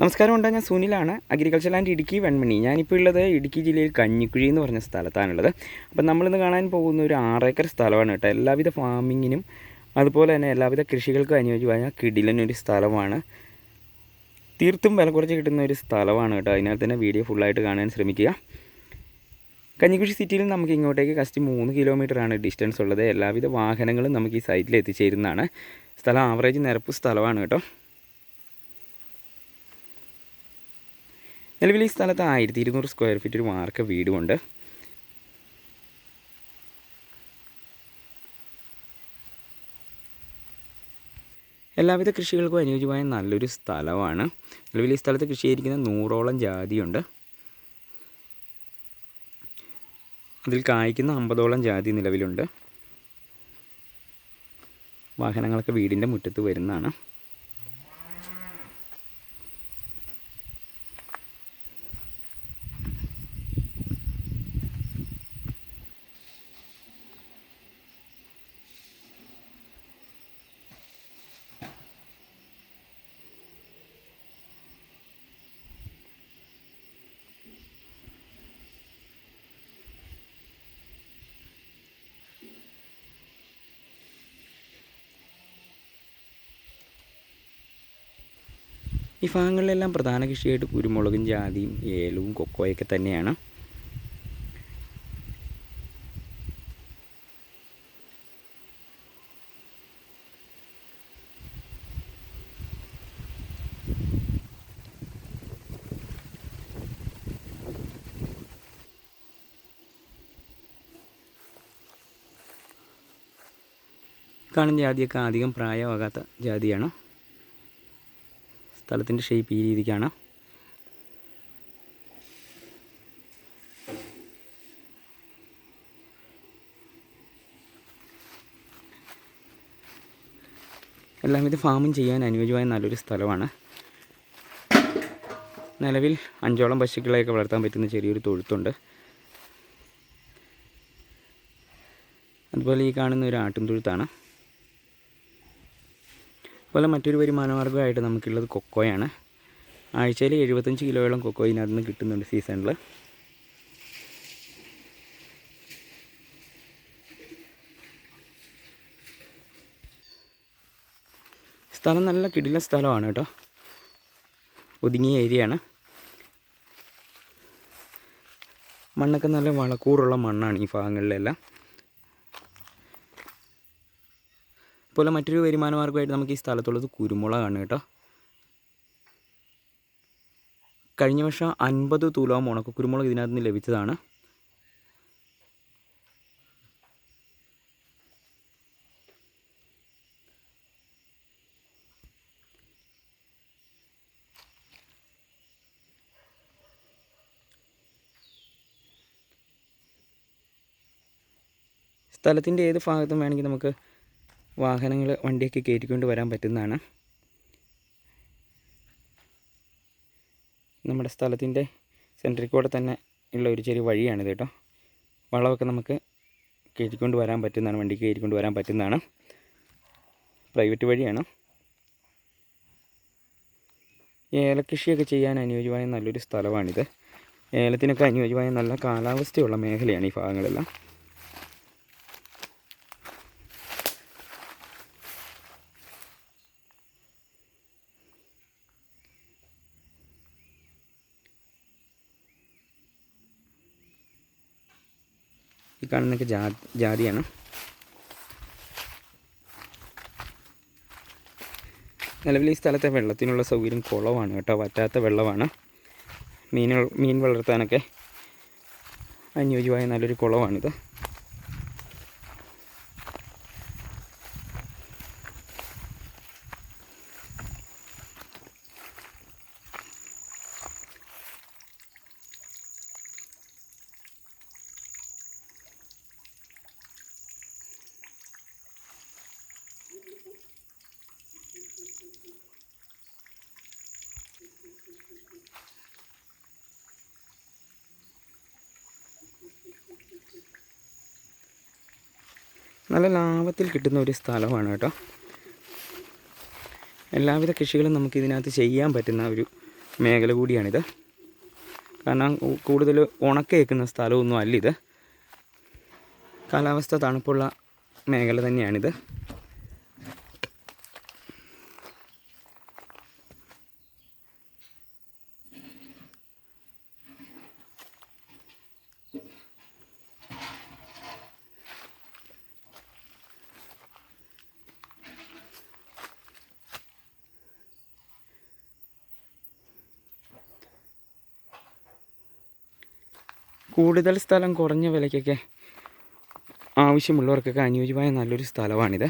നമസ്കാരം ഉണ്ട് ഞാൻ സുനിലാണ് അഗ്രികൾച്ചർ ലാൻഡ് ഇടുക്കി വെൺമണി. ഞാനിപ്പോൾ ഉള്ളത് ഇടുക്കി ജില്ലയിൽ കഞ്ഞിക്കുഴി എന്ന് പറഞ്ഞ സ്ഥലത്താണുള്ളത്. അപ്പം നമ്മളിന്ന് കാണാൻ പോകുന്ന ഒരു ആറേക്കർ സ്ഥലമാണ് കേട്ടോ. എല്ലാവിധ ഫാമിങ്ങിനും അതുപോലെ തന്നെ എല്ലാവിധ കൃഷികൾക്കും അനുയോജ്യമായ കിടിലനൊരു സ്ഥലമാണ്. തീർത്തും വില കുറച്ച് കിട്ടുന്ന ഒരു സ്ഥലമാണ് കേട്ടോ. അതിനകത്ത് തന്നെ വീഡിയോ ഫുള്ളായിട്ട് കാണാൻ ശ്രമിക്കുക. കഞ്ഞിക്കുഴി സിറ്റിയിൽ നമുക്ക് ഇങ്ങോട്ടേക്ക് കസ്റ്റ് മൂന്ന് കിലോമീറ്ററാണ് ഡിസ്റ്റൻസ് ഉള്ളത്. എല്ലാവിധ വാഹനങ്ങളും നമുക്ക് ഈ സൈറ്റിൽ എത്തിച്ചേരുന്നതാണ്. സ്ഥലം ആവറേജ് നിരപ്പ് സ്ഥലമാണ് കേട്ടോ. നിലവിൽ ഈ സ്ഥലത്ത് ആയിരത്തി ഇരുന്നൂറ് സ്ക്വയർ ഫീറ്റ് ഒരു വാർക്ക വീടുമുണ്ട്. എല്ലാവിധ കൃഷികൾക്കും അനുയോജ്യമായ നല്ലൊരു സ്ഥലമാണ്. നിലവിൽ ഈ സ്ഥലത്ത് കൃഷി ചെയ്തിരിക്കുന്ന നൂറോളം ജാതിയുണ്ട്. അതിൽ കായ്ക്കുന്ന അമ്പതോളം ജാതി നിലവിലുണ്ട്. വാഹനങ്ങളൊക്കെ വീടിന്റെ മുറ്റത്ത് വരുന്നതാണ്. ഈ ഭാഗങ്ങളിലെല്ലാം പ്രധാന കൃഷിയായിട്ട് കുരുമുളകും ജാതിയും ഏലവും കൊക്കോയൊക്കെ തന്നെയാണ്. കാണുന്ന ജാതിയൊക്കെ അധികം പ്രായമാകാത്ത ജാതിയാണ്. സ്ഥലത്തിന്റെ ഷേപ്പ് ഈ രീതിക്കാണ്. എല്ലാം ഇത് ഫാമും ചെയ്യാൻ അനുയോജ്യമായ നല്ലൊരു സ്ഥലമാണ്. നിലവിൽ അഞ്ചോളം പശുക്കളെയൊക്കെ വളർത്താൻ പറ്റുന്ന ചെറിയൊരു തൊഴുത്തുണ്ട്. അതുപോലെ ഈ കാണുന്ന ഒരു ആട്ടും തൊഴുത്താണ്. അതുപോലെ മറ്റൊരു വരുമാനമാർഗമായിട്ട് നമുക്കുള്ളത് കൊക്കോയാണ്. ആഴ്ചയിൽ എഴുപത്തഞ്ച് കിലോയോളം കൊക്കോ ഇതിനകത്ത് നിന്ന് കിട്ടുന്നുണ്ട് സീസണിൽ സ്ഥലം നല്ല കിടില സ്ഥലമാണ് കേട്ടോ. ഒതുങ്ങിയ ഏരിയയാണ്. മണ്ണൊക്കെ നല്ല വളക്കൂറുള്ള മണ്ണാണ് ഈ ഭാഗങ്ങളിലെല്ലാം. അതുപോലെ മറ്റൊരു വരുമാന മാർഗമായിട്ട് നമുക്ക് ഈ സ്ഥലത്തുള്ളത് കുരുമുളകാണ് കേട്ടോ. കഴിഞ്ഞ വർഷം അൻപത് തൂലോം ഉണക്ക കുരുമുളക് ഇതിനകത്ത് നിന്ന് ലഭിച്ചതാണ്. സ്ഥലത്തിന്റെ ഏത് ഭാഗത്തും വേണമെങ്കിൽ നമുക്ക് വാഹനങ്ങൾ വണ്ടിയൊക്കെ കയറ്റിക്കൊണ്ട് വരാൻ പറ്റുന്നതാണ്. നമ്മുടെ സ്ഥലത്തിന്റെ സെൻട്രിൽ കൂടെ തന്നെ ഉള്ള ഒരു ചെറിയ വഴിയാണിത് കേട്ടോ. വളമൊക്കെ നമുക്ക് കയറ്റിക്കൊണ്ട് വരാൻ പറ്റുന്നതാണ് വണ്ടിക്ക് കയറ്റിക്കൊണ്ട് വരാൻ പറ്റുന്നതാണ്. പ്രൈവറ്റ് വഴിയാണ്. ഏലകൃഷിയൊക്കെ ചെയ്യാൻ അനുയോജ്യമായ നല്ലൊരു സ്ഥലമാണിത്. ഏലത്തിനൊക്കെ അനുയോജ്യമായ നല്ല കാലാവസ്ഥയുള്ള മേഖലയാണ് ഈ ഭാഗങ്ങളെല്ലാം. ഈ കാണുന്നൊക്കെ ജാ ജാതിയാണ്. നിലവിൽ ഈ സ്ഥലത്തെ വെള്ളത്തിനുള്ള സൗകര്യം കുളവാണ് കേട്ടോ വറ്റാത്ത വെള്ളമാണ്. മീനുകൾ മീൻ വളർത്താനൊക്കെ അനുയോജ്യമായ നല്ലൊരു കുളമാണിത്. നല്ല ലാഭത്തിൽ കിട്ടുന്ന ഒരു സ്ഥലമാണ് കേട്ടോ. എല്ലാവിധ കൃഷികളും നമുക്ക് ഇതിനകത്ത് ചെയ്യാൻ പറ്റുന്ന ഒരു മേഖല കൂടിയാണിത്. കാരണം കൂടുതൽ ഉണക്കേക്കുന്ന സ്ഥലമൊന്നും അല്ല ഇത്. കാലാവസ്ഥ തണുപ്പുള്ള മേഖല തന്നെയാണിത്. കൂടുതൽ സ്ഥലം കുറഞ്ഞ വിലയ്ക്കൊക്കെ ആവശ്യമുള്ളവർക്കൊക്കെ അനുയോജ്യമായ നല്ലൊരു സ്ഥലമാണിത്.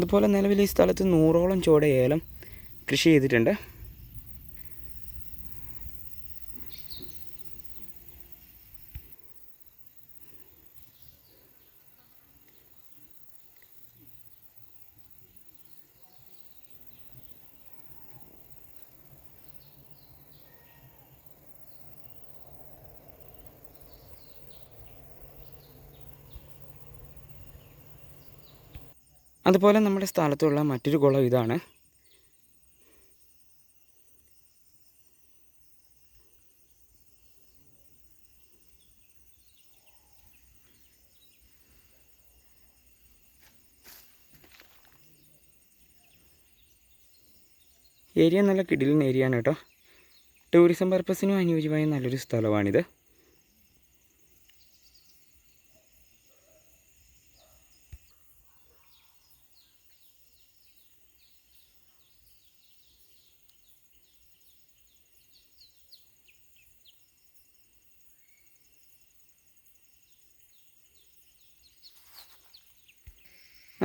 അതുപോലെ നിലവിൽ ഈ സ്ഥലത്ത് നൂറോളം ചോട ഏലം കൃഷി ചെയ്തിട്ടുണ്ട്. അതുപോലെ നമ്മുടെ സ്ഥലത്തുള്ള മറ്റൊരു കുളം ഇതാണ്. ഏരിയ നല്ല കിടിലൻ ഏരിയ ആണ് കേട്ടോ. ടൂറിസം പർപ്പസിനും അനുയോജ്യമായ നല്ലൊരു സ്ഥലമാണിത്.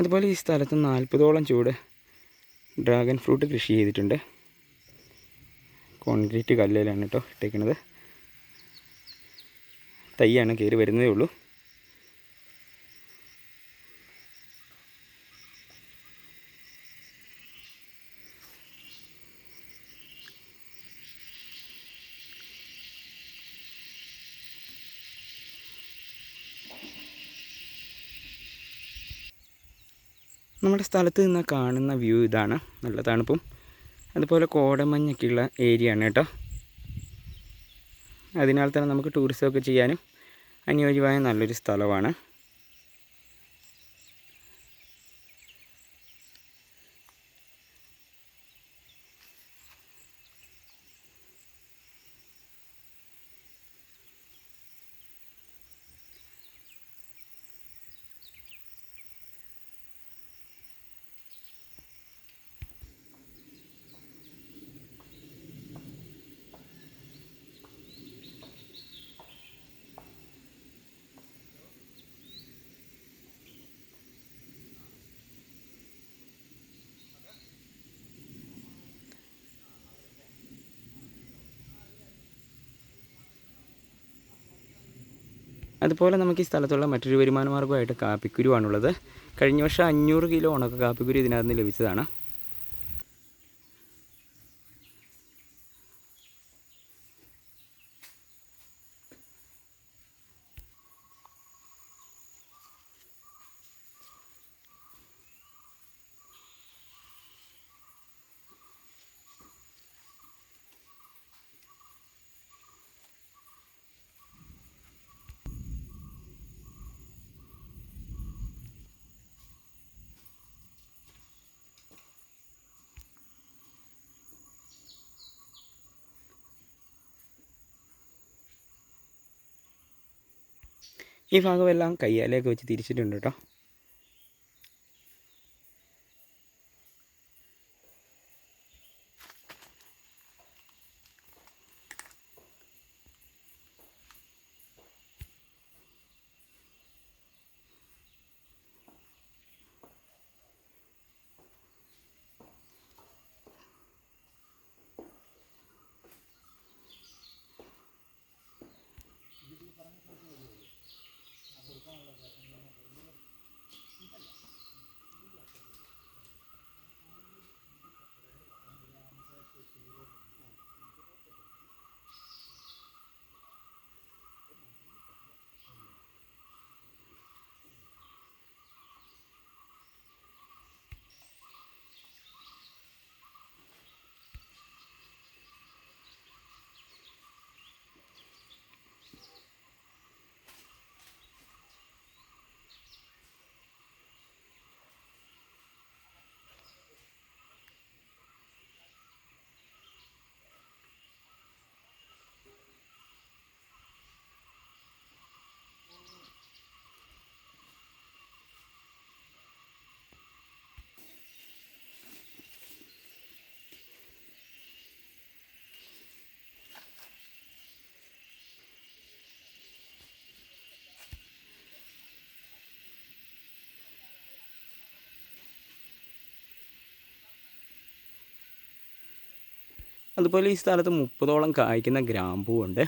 അതുപോലെ ഈ സ്ഥലത്ത് നാൽപ്പതോളം ചൂട് ഡ്രാഗൺ ഫ്രൂട്ട് കൃഷി ചെയ്തിട്ടുണ്ട്. കോൺക്രീറ്റ് കല്ലിലാണ് കേട്ടോ ഇട്ടേക്കുന്നത് തൈയാണ് കയറി വരുന്നതേ ഉള്ളൂ. സ്ഥലത്ത് നിന്ന് കാണുന്ന വ്യൂ ഇതാണ്. നല്ല തണുപ്പും. അതുപോലെ കോടമഞ്ഞൊക്കെയുള്ള ഏരിയ ആണ് കേട്ടോ. അതിനാൽ തന്നെ നമുക്ക് ടൂറിസമൊക്കെ ചെയ്യാനും അനുയോജ്യമായ നല്ലൊരു സ്ഥലമാണ്. അതുപോലെ നമുക്ക് ഈ സ്ഥലത്തുള്ള മറ്റൊരു വരുമാന മാർഗമായിട്ട് കാപ്പിക്കുരുവാണുള്ളത് കഴിഞ്ഞ വർഷം അഞ്ഞൂറ് കിലോ ഉണക്ക കാപ്പിക്കുരു ഇതിനകത്ത് നിന്ന് ലഭിച്ചതാണ്. ഈ ഭാഗമെല്ലാം കയ്യാലേക്ക് വെച്ച് തിരിച്ചിട്ടുണ്ട് കേട്ടോ അതുപോലെ ഈ സ്ഥലത്ത് മുപ്പതോളം കായ്ക്കുന്ന ഗ്രാമ്പൂവുണ്ട്.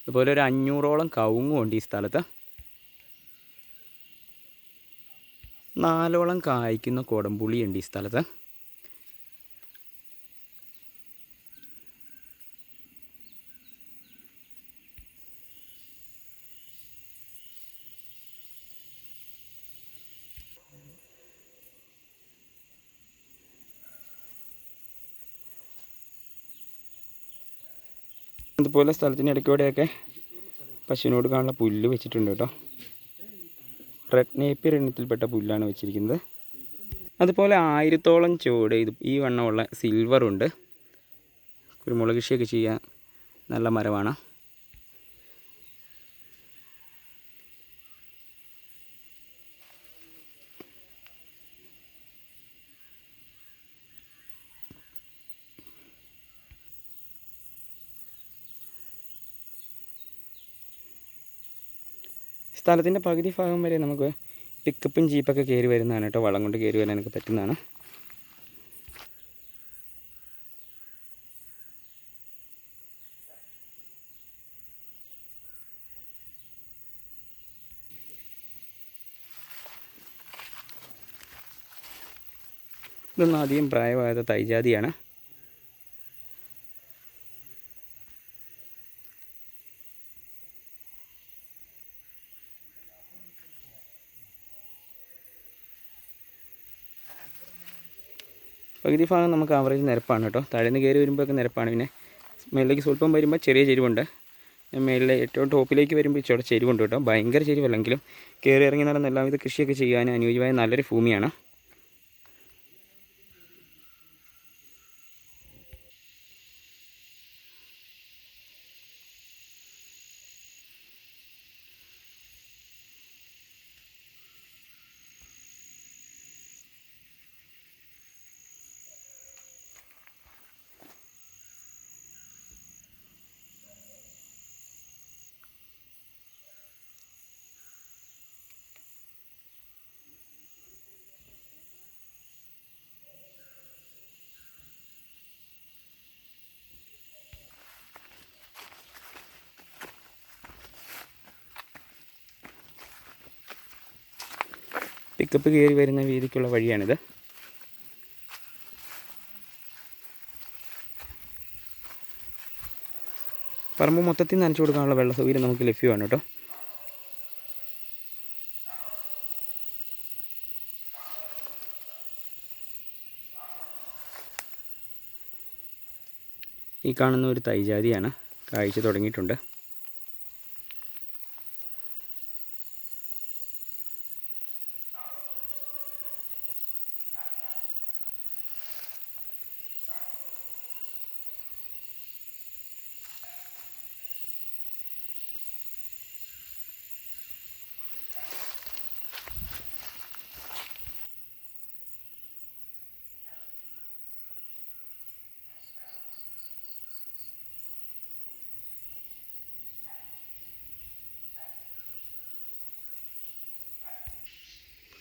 അതുപോലെ ഒരു അഞ്ഞൂറോളം കവുങ്ങും ഉണ്ട് ഈ സ്ഥലത്ത്. നാലോളം കായ്ക്കുന്ന കൊടംപുളിയുണ്ട് ഈ സ്ഥലത്ത്. അതുപോലെ സ്ഥലത്തിന് ഇടയ്ക്കൂടെയൊക്കെ പശുവിനോട് കാണുന്ന പുല്ല് വെച്ചിട്ടുണ്ട് കേട്ടോ. റെഡ് നേപ്പിയർ ഇനത്തിൽപ്പെട്ട പുല്ലാണ് വെച്ചിരിക്കുന്നത്. അതുപോലെ ആയിരത്തോളം ചുവട് ഇത് ഈ വണ്ണമുള്ള സിൽവറുണ്ട് കുരുമുളക് കൃഷിയൊക്കെ ചെയ്യാൻ നല്ല മരമാണ്. സ്ഥലത്തിന്റെ പകുതി ഭാഗം വരെ നമുക്ക് പിക്കപ്പും ജീപ്പൊക്കെ കയറി വരുന്നതാണ് കേട്ടോ. വളം കൊണ്ട് കയറി വരാനൊക്കെ പറ്റുന്നതാണ്. ഇതൊന്നും അധികം പ്രായമായത് തൈജാതിയാണ്. പകുതി ഭാഗം നമുക്ക് ആവറേജ് നിരപ്പാണ് കേട്ടോ. താഴേന്ന് കയറി വരുമ്പോഴൊക്കെ നിരപ്പാണ്. പിന്നെ മേളിലേക്ക് സ്വല്പം വരുമ്പോൾ ചെറിയ ചെരിവുണ്ട്. മേളിലെ ഏറ്റവും ടോപ്പിലേക്ക് വരുമ്പോൾ ഇച്ചിരി ചെരിവുണ്ട് കേട്ടോ. ഭയങ്കര ചെരിവല്ലെങ്കിലും കയറി ഇറങ്ങി നടന്ന എല്ലാവിധ കൃഷിയൊക്കെ ചെയ്യാൻ അനുയോജ്യമായ നല്ലൊരു ഭൂമിയാണ്. പിക്കപ്പ് കയറി വരുന്ന വീതിക്കുള്ള വഴിയാണിത്. പറമ്പ് മൊത്തത്തിൽ നനച്ചു കൊടുക്കാനുള്ള വെള്ള സൗകര്യം നമുക്ക് ലഭ്യമാണ് കേട്ടോ. ഈ കാണുന്ന ഒരു തൈജാതിയാണ് കാഴ്ച തുടങ്ങിയിട്ടുണ്ട്.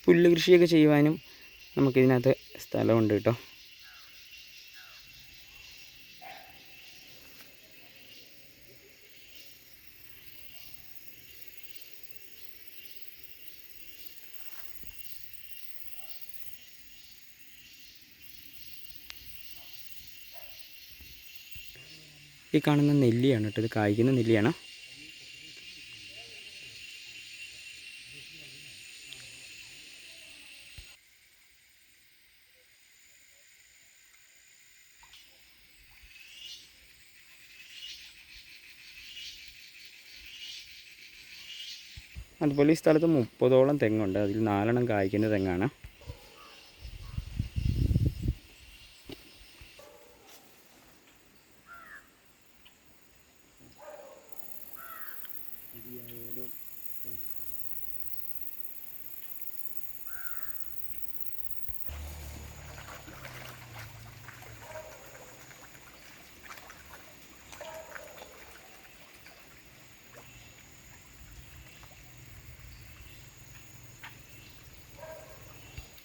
പുല്ല് കൃഷിയൊക്കെ ചെയ്യുവാനും നമുക്കിതിനകത്ത് സ്ഥലമുണ്ട് കേട്ടോ. ഈ കാണുന്ന നെല്ലിയാണ് കേട്ടോ ഇത് കായ്ക്കുന്ന നെല്ലിയാണ്. ഈ സ്ഥലത്ത് മുപ്പതോളം തെങ്ങുണ്ട്. അതിൽ നാലെണ്ണം കായ്ക്കുന്ന തെങ്ങാണ്.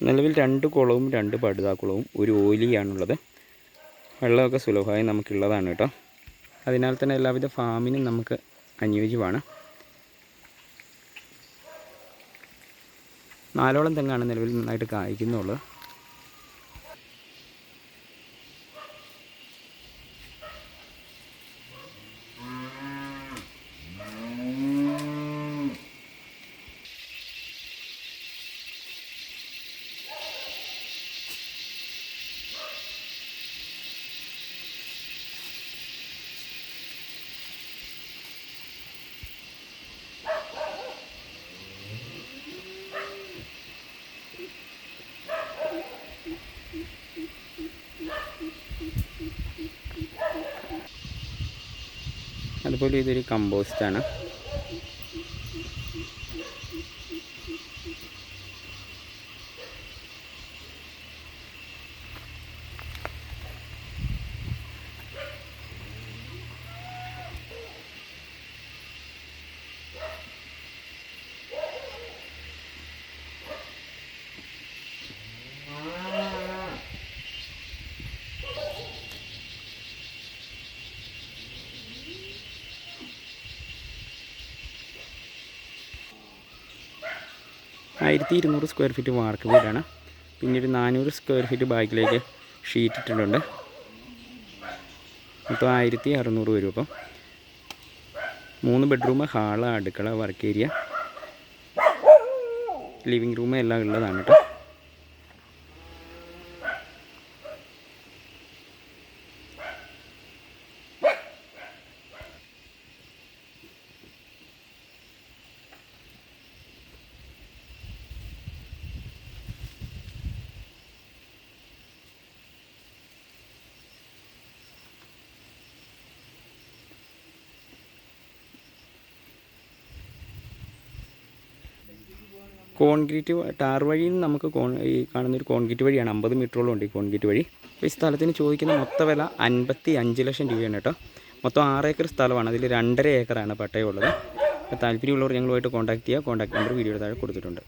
നിലവിൽ രണ്ട് കുളവും രണ്ട് പടുതാക്കുളവും ഒരു ഓയിലിയാണുള്ളത്. വെള്ളമൊക്കെ സുലഭമായി നമുക്കുള്ളതാണ് കേട്ടോ. അതിനാൽ തന്നെ എല്ലാവിധ ഫാമിനും നമുക്ക് അനുയോജ്യമാണ്. നാലോളം തെങ്ങാണ് നിലവിൽ നന്നായിട്ട് കായ്ക്കുന്നുള്ളൂ. അതുപോലെ ഇതൊരു കമ്പോസ്റ്റാണ് ആയിരത്തി ഇരുന്നൂറ് സ്ക്വയർ ഫീറ്റ് വാർക്ക് വീടാണ്. പിന്നെ ഒരു നാനൂറ് സ്ക്വയർ ഫീറ്റ് ബാക്കിലേക്ക് ഷീറ്റ് ഇട്ടിട്ടുണ്ട്. മൊത്തം ആയിരത്തി അറുന്നൂറ് വരും അപ്പം. മൂന്ന് ബെഡ്റൂം ഹാൾ അടുക്കള വർക്ക് ഏരിയ ലിവിങ് റൂം എല്ലാം ഉള്ളതാണ് കേട്ടോ. കോൺക്രീറ്റ് ടാർ വഴി നമുക്ക് കോൺ ഈ കാണുന്നൊരു കോൺക്രീറ്റ് വഴിയാണ്. അമ്പത് മീറ്ററോളം ഉണ്ട് ഈ കോൺക്രീറ്റ് വഴി. അപ്പോൾ ഈ സ്ഥലത്തിന് ചോദിക്കുന്ന മൊത്ത വില അൻപത്തി അഞ്ച് ലക്ഷം രൂപയാണ് കേട്ടോ. മൊത്തം ആറ് ഏക്കർ സ്ഥലമാണ്. അതിൽ രണ്ടര ഏക്കറാണ് പട്ടയമുള്ളത്. താല്പര്യമുള്ളവർ ഞങ്ങളുമായിട്ട് കോൺടാക്ട് ചെയ്യുക കോൺടാക്ട് നമ്പർ വീഡിയോയുടെ താഴെ കൊടുത്തിട്ടുണ്ട്.